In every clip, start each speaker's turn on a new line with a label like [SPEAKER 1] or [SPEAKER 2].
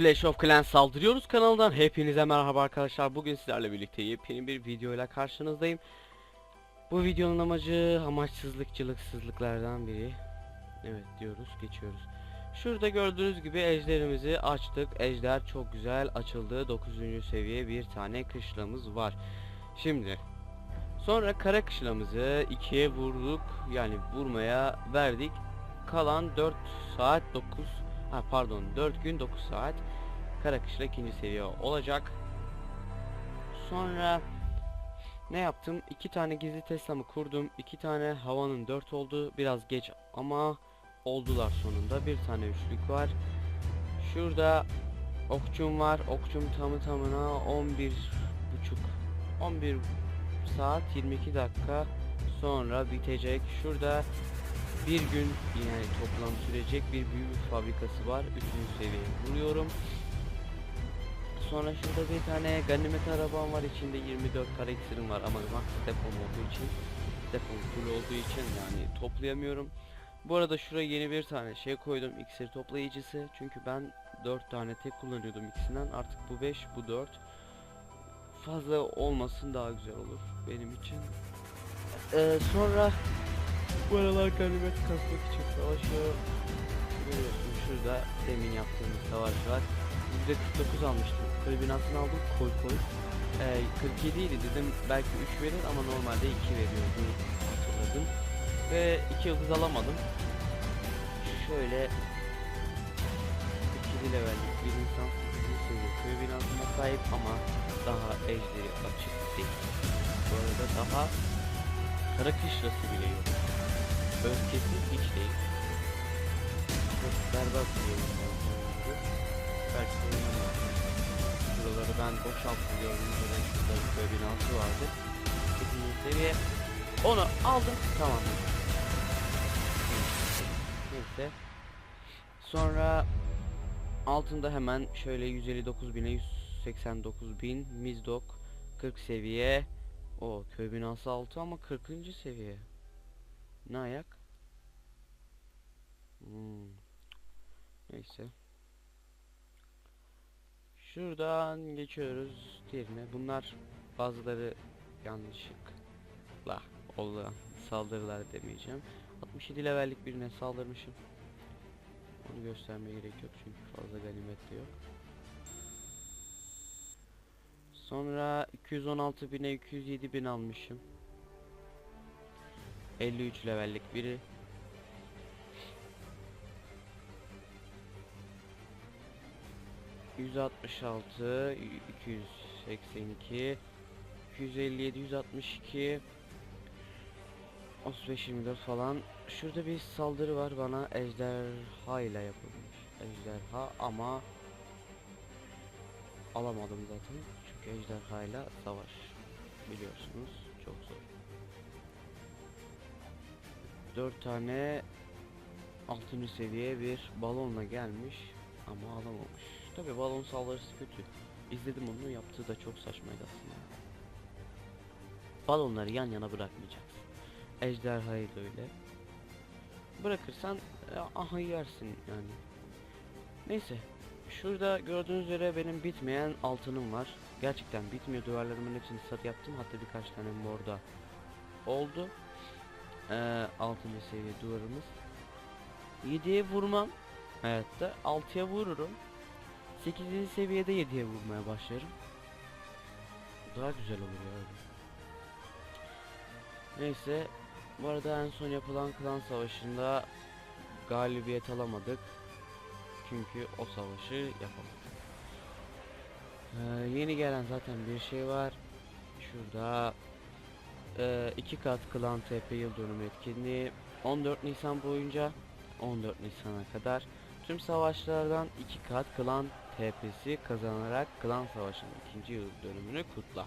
[SPEAKER 1] Clash of Clans saldırıyoruz kanalından hepinize merhaba arkadaşlar. Bugün sizlerle birlikte yepyeni bir videoyla karşınızdayım. Bu videonun amacı amaçsızlık, cılıksızlıklardan biri. Evet diyoruz, geçiyoruz. Şurada gördüğünüz gibi ejderimizi açtık. Ejder çok güzel açıldı. 9. seviye bir tane kışlamız var. Şimdi sonra kara kışlamızı ikiye vurduk. Yani vurmaya verdik. Kalan 4 saat 9 Ha pardon 4 gün 9 saat Karakışla ikinci seviye olacak. Sonra ne yaptım? İki tane gizli Tesla'mı kurdum. iki tane havanın 4 oldu. Biraz geç ama oldular sonunda. Bir tane üçlük var. Şurada okçum var. Okçum tamı tamına 11 buçuk 11 saat 22 dakika sonra bitecek. Şurada bir gün yine toplam sürecek bir büyü fabrikası var. Üçüncü seviye vuruyorum. Sonra şurada bir tane ganimet arabam var. içinde 24 kare iksirim var ama max depom olduğu için depom full olduğu için yani toplayamıyorum. Bu arada şuraya yeni bir tane şey koydum iksir toplayıcısı. Çünkü ben 4 tane tek kullanıyordum ikisinden. Artık bu 5 bu 4. Fazla olmasın daha güzel olur benim için. Ee, sonra bu aralar ganimet kasmak için savaşıyor. Şurada demin yaptığımız savaş var. %49 almıştım. Klibinasını aldım koy koy. Ee, 47 idi dedim belki 3 verir ama normalde 2 veriyor bunu hatırladım. Ve 2 yıldız alamadım. Şöyle 2 levellik bir insan sizi seviyor. Köy binasına sahip ama daha ejderi açık değil. Bu arada daha kara kışlası bile yok. Öfkesi hiç değil. Çok berbat bir var bu. Belki. Şuraları ben boşaltıyorum. Buradan şurada bir binası vardı. İkinci seviye. Onu aldım. Tamam. Neyse. Sonra altında hemen şöyle 159 bine 189 bin Mizdok 40 seviye o köy binası 6 ama 40. seviye ne ayak Hmm. neyse şuradan geçiyoruz diğerine bunlar bazıları yanlışlıkla olan saldırılar demeyeceğim 67 levellik birine saldırmışım onu göstermeye gerek yok çünkü fazla ganimet de yok. Sonra 216 bine 207 bin almışım. 53 levellik biri. ...166, 282, 257, 162, 35 24 falan. Şurada bir saldırı var bana ejderha ile yapılmış. Ejderha ama alamadım zaten. Çünkü ejderha ile savaş biliyorsunuz çok zor. 4 tane 6. seviye bir balonla gelmiş ama alamamış. Tabi balon saldırısı kötü. İzledim onu yaptığı da çok saçmaydı aslında. Balonları yan yana bırakmayacaksın. Ejderhayı da öyle. Bırakırsan e, aha yersin yani. Neyse. Şurada gördüğünüz üzere benim bitmeyen altınım var. Gerçekten bitmiyor duvarlarımın hepsini sat yaptım. Hatta birkaç tane morda oldu. Ee, 6. seviye duvarımız. 7'ye vurmam. Hayatta 6'ya vururum. 8. seviyede 7'ye vurmaya başlarım. Daha güzel olur ya. Neyse bu arada en son yapılan klan savaşında galibiyet alamadık. Çünkü o savaşı yapamadık. Ee, yeni gelen zaten bir şey var. Şurada e, iki kat klan TP yıl dönümü etkinliği 14 Nisan boyunca 14 Nisan'a kadar tüm savaşlardan iki kat klan TP'si kazanarak klan savaşının ikinci yıl dönümünü kutla.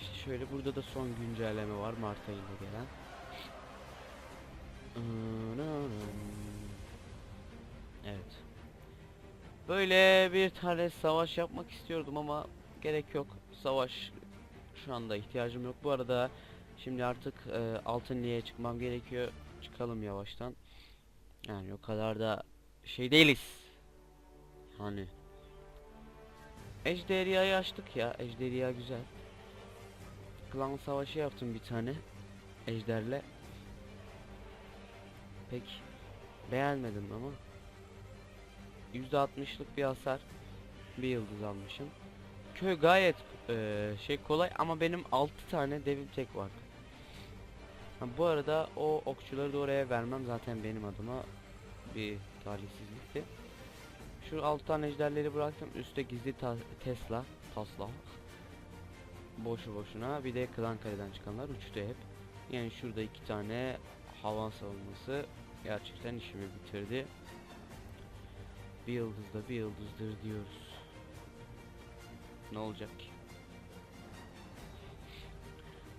[SPEAKER 1] İşte şöyle burada da son güncelleme var Mart ayında gelen. Evet. Böyle bir tane savaş yapmak istiyordum ama gerek yok. Savaş şu anda ihtiyacım yok. Bu arada şimdi artık e, altın liye çıkmam gerekiyor. Çıkalım yavaştan. Yani o kadar da şey değiliz. Hani Ejderhayı açtık ya. Ejderha güzel. Klan savaşı yaptım bir tane. Ejderle. Pek beğenmedim ama. %60'lık bir hasar. Bir yıldız almışım. Köy gayet eee, şey kolay ama benim 6 tane devim tek var. Ha, bu arada o okçuları da oraya vermem zaten benim adıma bir talihsizlikti. Şu 6 tane ejderleri bıraktım. Üstte gizli ta- Tesla, Tesla. Boşu boşuna. Bir de Klan Kale'den çıkanlar uçtu hep. Yani şurada iki tane havan savunması gerçekten işimi bitirdi. Bir yıldız da bir yıldızdır diyoruz. Ne olacak ki?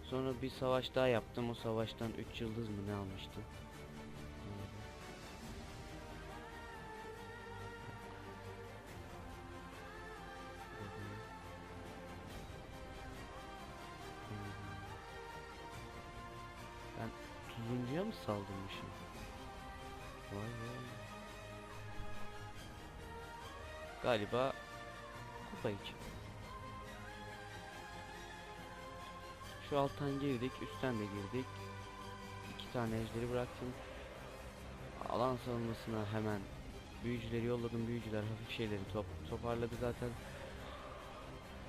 [SPEAKER 1] Sonra bir savaş daha yaptım. O savaştan 3 yıldız mı ne almıştım? Ben tuzuncuya mı saldırmışım? Vay vay. Galiba kupa için. Şu alttan girdik, üstten de girdik. İki tane ejderi bıraktım. Alan savunmasına hemen büyücüleri yolladım. Büyücüler hafif şeyleri top toparladı zaten.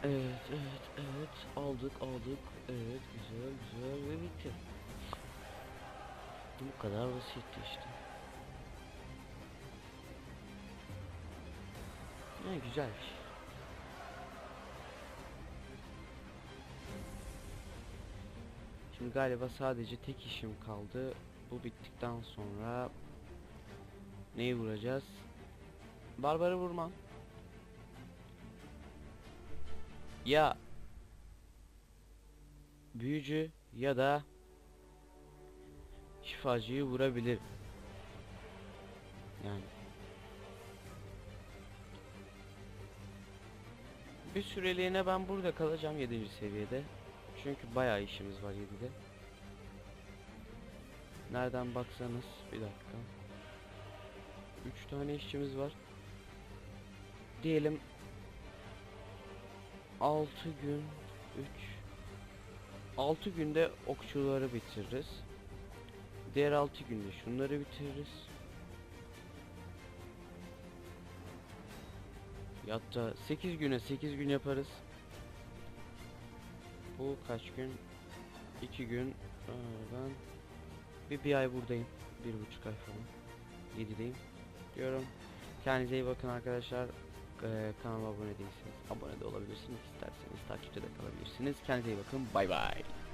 [SPEAKER 1] Evet, evet, evet. Aldık, aldık. Evet, güzel, güzel ve bitti. Bu kadar basitti işte. Ne güzelmiş. Şimdi galiba sadece tek işim kaldı. Bu bittikten sonra neyi vuracağız? Barbarı vurmam. Ya büyücü ya da şifacıyı vurabilir. Yani bir süreliğine ben burada kalacağım 7. seviyede. Çünkü bayağı işimiz var 7'de. Nereden baksanız bir dakika. 3 tane işçimiz var. Diyelim 6 gün 3 6 günde okçuları bitiririz. Diğer 6 günde şunları bitiririz. Hatta 8 güne 8 gün yaparız. Bu kaç gün? 2 gün. Ben bir, bir ay buradayım. Bir buçuk ay falan. 7'deyim. Diyorum. Kendinize iyi bakın arkadaşlar. Ee, kanalıma abone değilseniz abone de olabilirsiniz. İsterseniz takipte de kalabilirsiniz. Kendinize iyi bakın. Bay bay.